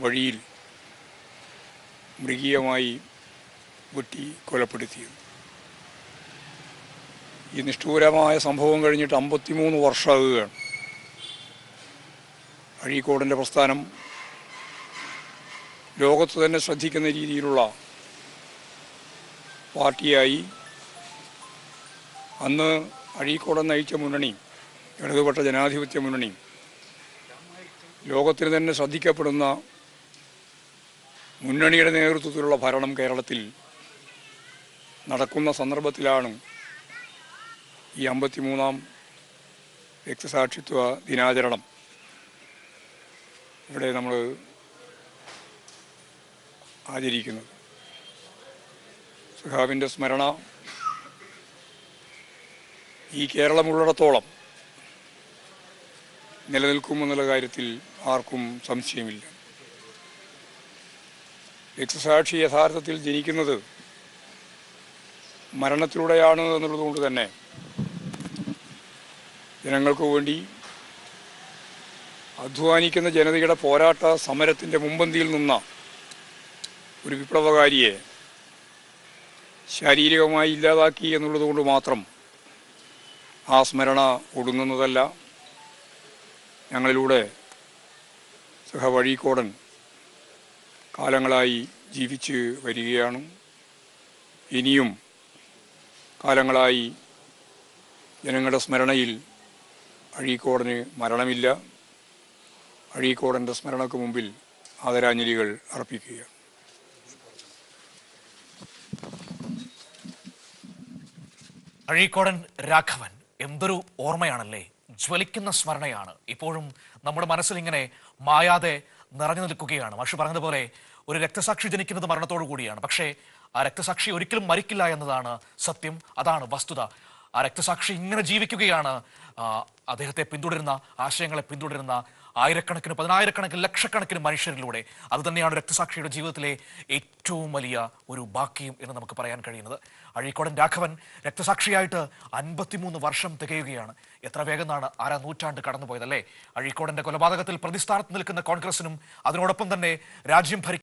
വഴിയിൽ മൃഗീയമായി വെട്ടി കൊലപ്പെടുത്തിയത്. ഈ നിഷ്ഠൂരമായ സംഭവം കഴിഞ്ഞിട്ട് അമ്പത്തിമൂന്ന് വർഷമാകുകയാണ്. അഴീക്കോടിന്റെ പ്രസ്ഥാനം ലോകത്ത് തന്നെ ശ്രദ്ധിക്കുന്ന രീതിയിലുള്ള പാർട്ടിയായി അന്ന് അഴീക്കോടൻ നയിച്ച മുന്നണി ഇടതുപക്ഷ ജനാധിപത്യ മുന്നണി ലോകത്തിന് തന്നെ ശ്രദ്ധിക്കപ്പെടുന്ന മുന്നണിയുടെ നേതൃത്വത്തിലുള്ള ഭരണം കേരളത്തിൽ നടക്കുന്ന സന്ദർഭത്തിലാണ് ഈ അമ്പത്തിമൂന്നാം രക്തസാക്ഷിത്വ ദിനാചരണം. ഇവിടെ നമ്മൾ ആചരിക്കുന്നത്. സുഹാബിന്റെ സ്മരണ ഈ കേരളമുള്ളിടത്തോളം നിലനിൽക്കുമെന്നുള്ള കാര്യത്തിൽ ആർക്കും സംശയമില്ല. രക്തസാക്ഷി യഥാർത്ഥത്തിൽ ജനിക്കുന്നത് മരണത്തിലൂടെയാണ് എന്നുള്ളതുകൊണ്ട് തന്നെ ജനങ്ങൾക്ക് വേണ്ടി അധ്വാനിക്കുന്ന ജനതയുടെ പോരാട്ട സമരത്തിന്റെ മുമ്പന്തിയിൽ നിന്ന ഒരു വിപ്ലവകാരിയെ ശാരീരികമായി ഇല്ലാതാക്കി എന്നുള്ളതുകൊണ്ട് മാത്രം ആ സ്മരണ ഒടുങ്ങുന്നതല്ല. ഞങ്ങളിലൂടെ സഹവഴീക്കോടൻ കാലങ്ങളായി ജീവിച്ച് വരികയാണ്. ഇനിയും കാലങ്ങളായി ജനങ്ങളുടെ സ്മരണയിൽ അഴീക്കോടന് മരണമില്ല. അഴീക്കോടന്റെ സ്മരണക്ക് മുമ്പിൽ ആദരാഞ്ജലികൾ അർപ്പിക്കുക അഴീക്കോടൻ രാഘവൻ എന്തൊരു ഓർമ്മയാണല്ലേ. ജ്വലിക്കുന്ന സ്മരണയാണ്. ഇപ്പോഴും നമ്മുടെ മനസ്സിൽ ഇങ്ങനെ മായാതെ നിറഞ്ഞു നിൽക്കുകയാണ്. മാഷ് പറഞ്ഞതുപോലെ ഒരു രക്തസാക്ഷി ജനിക്കുന്നത് മരണത്തോടു കൂടിയാണ്. പക്ഷേ ആ രക്തസാക്ഷി ഒരിക്കലും മരിക്കില്ല എന്നതാണ് സത്യം. അതാണ് വസ്തുത. ആ രക്തസാക്ഷി ഇങ്ങനെ ജീവിക്കുകയാണ്. അദ്ദേഹത്തെ പിന്തുടരുന്ന ആശയങ്ങളെ പിന്തുടരുന്ന ആയിരക്കണക്കിന് പതിനായിരക്കണക്കിന് ലക്ഷക്കണക്കിന് മനുഷ്യരിലൂടെ അതുതന്നെയാണ് രക്തസാക്ഷിയുടെ ജീവിതത്തിലെ ഏറ്റവും വലിയ ഒരു ബാക്കിയും എന്ന് നമുക്ക് പറയാൻ കഴിയുന്നത്. അഴീക്കോടൻ രാഘവൻ രക്തസാക്ഷിയായിട്ട് അൻപത്തിമൂന്ന് വർഷം തികയുകയാണ്. എത്ര വേഗമാണ് ആരാ നൂറ്റാണ്ട് കടന്നുപോയതല്ലേ? അഴീക്കോടന്റെ കൊലപാതകത്തിൽ പ്രതിസ്ഥാനത്ത് നിൽക്കുന്ന കോൺഗ്രസിനും അതിനോടൊപ്പം തന്നെ രാജ്യം ഭരിക്കുന്ന